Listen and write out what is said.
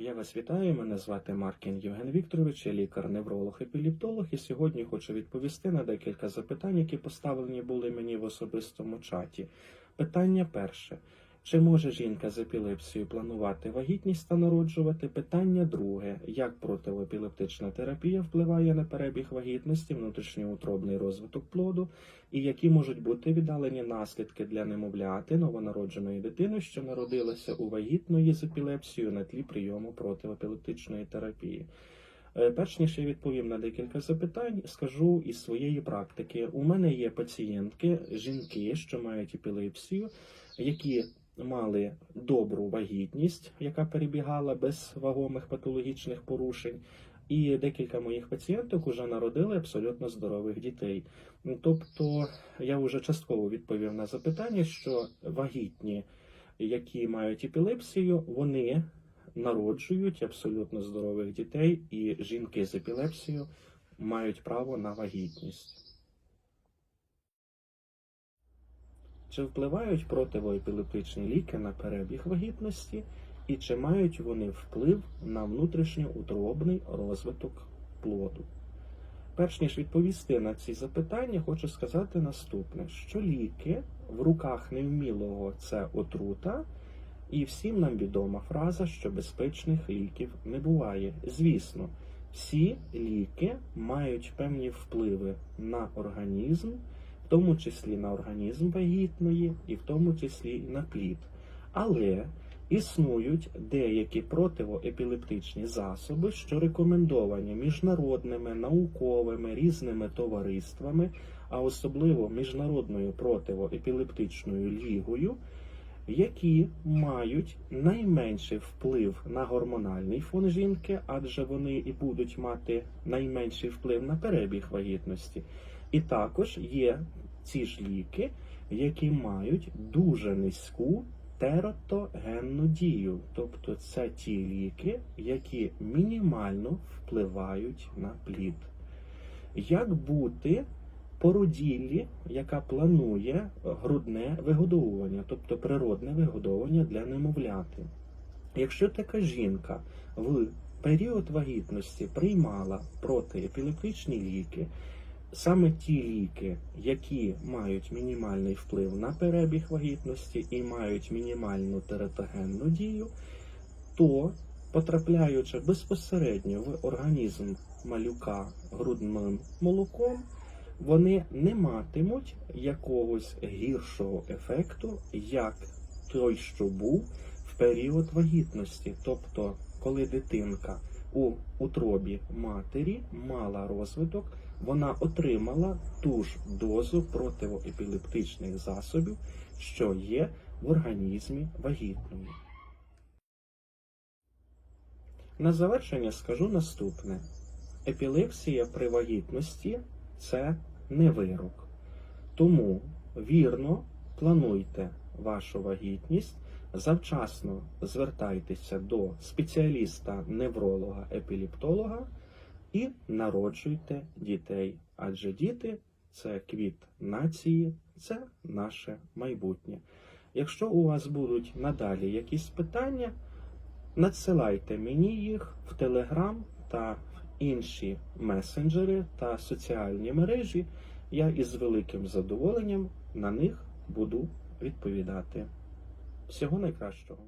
Я вас вітаю. Мене звати Маркін Євген Вікторович, я лікар-невролог епіліптолог, і сьогодні хочу відповісти на декілька запитань, які поставлені були мені в особистому чаті. Питання перше. Чи може жінка з епілепсією планувати вагітність та народжувати? Питання друге. Як протиепілептична терапія впливає на перебіг вагітності, внутрішньоутробний розвиток плоду, і які можуть бути віддалені наслідки для немовляти новонародженої дитини, що народилася у вагітної з епілепсією на тлі прийому протиепілептичної терапії? Е, Перш ніж я відповім на декілька запитань, скажу із своєї практики. У мене є пацієнтки, жінки, що мають епілепсію, які мали добру вагітність, яка перебігала без вагомих патологічних порушень. І декілька моїх пацієнток вже народили абсолютно здорових дітей. Тобто я вже частково відповів на запитання, що вагітні, які мають епілепсію, вони народжують абсолютно здорових дітей, і жінки з епілепсією мають право на вагітність. Чи впливають противоепілептичні ліки на перебіг вагітності, і чи мають вони вплив на внутрішньоутробний розвиток плоду? Перш ніж відповісти на ці запитання, хочу сказати наступне: що ліки в руках невмілого це отрута, і всім нам відома фраза, що безпечних ліків не буває. Звісно, всі ліки мають певні впливи на організм, в тому числі на організм вагітної, і в тому числі на плід. Але існують деякі противоепілептичні засоби, що рекомендовані міжнародними науковими різними товариствами, а особливо міжнародною противоепілептичною лігою, які мають найменший вплив на гормональний фон жінки, адже вони і будуть мати найменший вплив на перебіг вагітності. І також є ці ж ліки, які мають дуже низьку тератогенну дію, тобто це ті ліки, які мінімально впливають на плід. Як бути породіллі, яка планує грудне вигодовування, тобто природне вигодовування для немовляти? Якщо така жінка в період вагітності приймала протиепілептичні ліки, саме ті ліки, які мають мінімальний вплив на перебіг вагітності і мають мінімальну тератогенну дію, то потрапляючи безпосередньо в організм малюка грудним молоком, вони не матимуть якогось гіршого ефекту, як той, що був в період вагітності. Тобто, коли дитинка у утробі матері мала розвиток, вона отримала ту ж дозу противоепілептичних засобів, що є в організмі вагітної. На завершення скажу наступне: епілепсія при вагітності це не вирок. Тому вірно плануйте вашу вагітність, завчасно звертайтеся до спеціаліста-невролога-епіліптолога і народжуйте дітей. Адже діти це квіт нації, це наше майбутнє. Якщо у вас будуть надалі якісь питання, надсилайте мені їх в Телеграм та інші месенджери та соціальні мережі. Я із великим задоволенням на них буду відповідати. Всього найкращого.